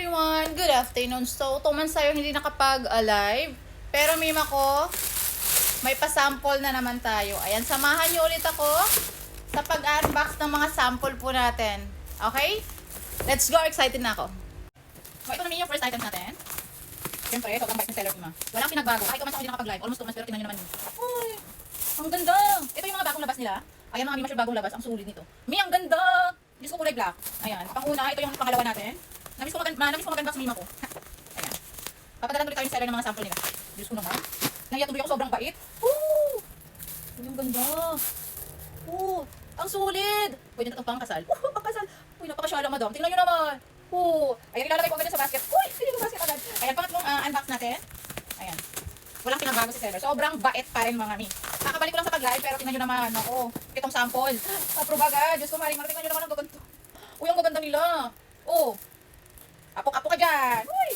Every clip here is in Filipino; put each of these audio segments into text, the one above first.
everyone! Good afternoon. So, tuman sa'yo hindi nakapag-alive. Pero mima ko, may pasample na naman tayo. Ayan, samahan niyo ulit ako sa pag-unbox ng mga sample po natin. Okay? Let's go! Excited na ako. So, ito naman yung first item natin. Siyempre, sobrang ng seller ni Ma. Walang pinagbago. Kahit tuman sa ako hindi nakapag-live. Almost months, pero tingnan nyo naman. Uy! Ang ganda! Ito yung mga bagong labas nila. Ayan mga Mima Sure bagong labas. Ang sulit nito. Mi, ang ganda! Diyos ko kulay black. Ayan. Panguna, ito yung pangalawa natin. Namiss ko maganda, namiss ko. Ayan. Papadala tuloy tayo ng seller ng mga sample nila. Diyos ko naman. Naiya tuloy ako sobrang bait. Woo! Ang ganda. Oo. Ang sulit. Pwede na itong pangkasal. Oo, pangkasal. Uy, napakasyala, madam. Tingnan nyo naman. Oo. Ayan, ilalagay ko agad sa basket. Uy, hindi ko basket agad. Ayan, pangatlong ah, unbox natin. Ayan. Walang pinagbago si seller. Sobrang bait pa rin mga mi. Kakabalik ko lang sa pag-live, pero tingnan nyo naman. Ako, itong sample. Approve agad. Diyos ko, maring maring. Tingnan nyo naman ang gaganda. Uy, ang gaganda nila. Oo. Dyan. Uy.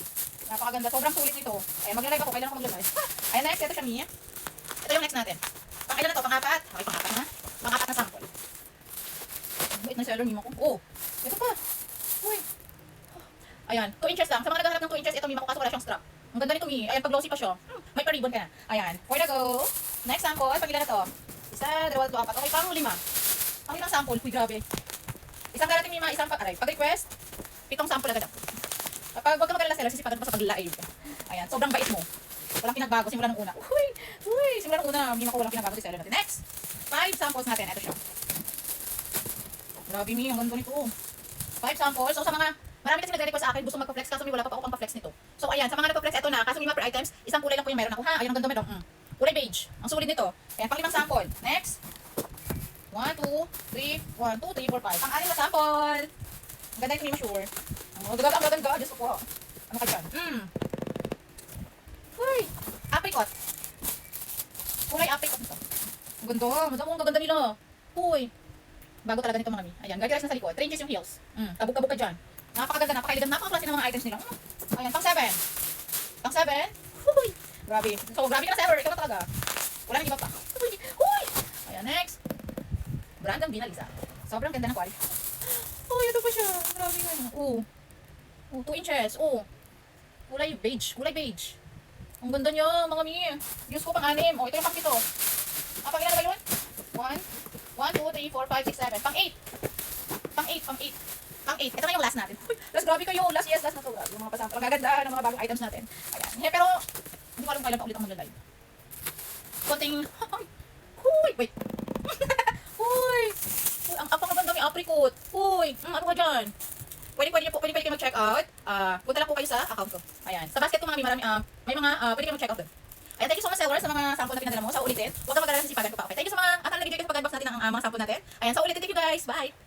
Napakaganda. Sobrang sulit nito. Ayan, magla-live ako. Kailan ako magla-live? Ayan, next. Ito siya, mi. Ito yung next natin. Pang ilan na to? Pang-apat? Okay, pang-apat na. Pang-apat na sample. Wait, na seller, mimo ko. Oh, ito pa. Uy. Ayan, 2 inches lang. Sa mga naghahanap ng 2 inches, ito mima ko kaso wala siyang strap. Ang ganda nito, mi. Ayan, pag glossy pa siya. Hmm, may pa-ribbon ka na. Ayan, for the go. Next sample, pag ilan na to? Isa, dalawa, tatlo, apat. Okay, pang lima. Pang limang sample. Uy, grabe. Isang darating mima, isang pa, aray. Pag request, pitong sample agad ako. Kapag wag ka mag-alala seller, sisipagan pa sa pag-live. Ayan, sobrang bait mo. Walang pinagbago simula nung una. Uy, uy, simula nung una, hindi ko walang pinagbago si seller natin. Next, five samples natin. Ito siya. Grabe mi, ang ganda nito. Five samples. So sa mga, marami kasi nagre-request sa akin, gusto magpa-flex kaso may wala pa ako pang pa-flex nito. So ayan, sa mga nagpa-flex, ito na. Kaso may mga per items, isang kulay lang po yung meron ako. Ha, ayan ang ganda medong. Mm. Kulay beige. Ang sulit nito. Ayan, pang sample. Next. One, two, three, one, two, three, four, five. Ang anim na sample. Ang ganda ito, ma-sure. Ang ganda, ang ganda. Diyos ko. Ano ka dyan? Mm. Uy, apricot. Kulay apricot nito. Ang ganda. Madamo ang gaganda nila. Uy. Bago talaga nito mga mi. Ayan, guardrails na sa likod. 3 inches yung heels. Mm, kabog-kabog ka dyan. Napakaganda, napakailigam, napakaklase ng mga items nila. Mm. Ayan, pang 7. Pang 7. Uy. Grabe. So, grabe ka na seller. Ikaw na talaga. Wala nang iba pa. Uy. Uy. Ayan, next. Brandon Vina Lisa. Sobrang ganda ng quality. Uy, ito pa siya. Grabe nga. Oo. Oh, 2 inches. Oh. Kulay beige. Kulay beige. Ang ganda niya, mga mi. Diyos ko pang anim. Oh, ito yung pang pito. Ah, pang ilan ba yun? 1, 1, 2, 3, 4, 5, 6, 7. Pang 8. Pang 8, pang 8. Pang 8. Ito na yung last natin. Last grabe kayo. Last, yes, last na to. Grabe, Yung mga pasample. Ang gaganda ng mga bagong items natin. Ayan. Yeah, pero, hindi ko alam kailan pa ulit ako mag-live. Konting, Huy, wait. Huy. Uy, ang apang ganda ng apricot. Uy, mm, ano ka dyan? Pwede, pwede, po, pwede, pwede kayo mag-check out. Ah, punta lang po kayo sa account ko. Ayan. Sa basket ko mga marami, ah, may mga, ah, pwede kayo mag-check out doon. Ayan, thank you so much sellers sa mga sample na pinadala mo. Sa ulitin. Huwag ka mag-alala sa sipagan ko pa. Okay, thank you sa mga, akala nagigay ko sa pag-unbox natin ng ah, mga sample natin. Ayan, sa ulitin. Thank you guys. Bye.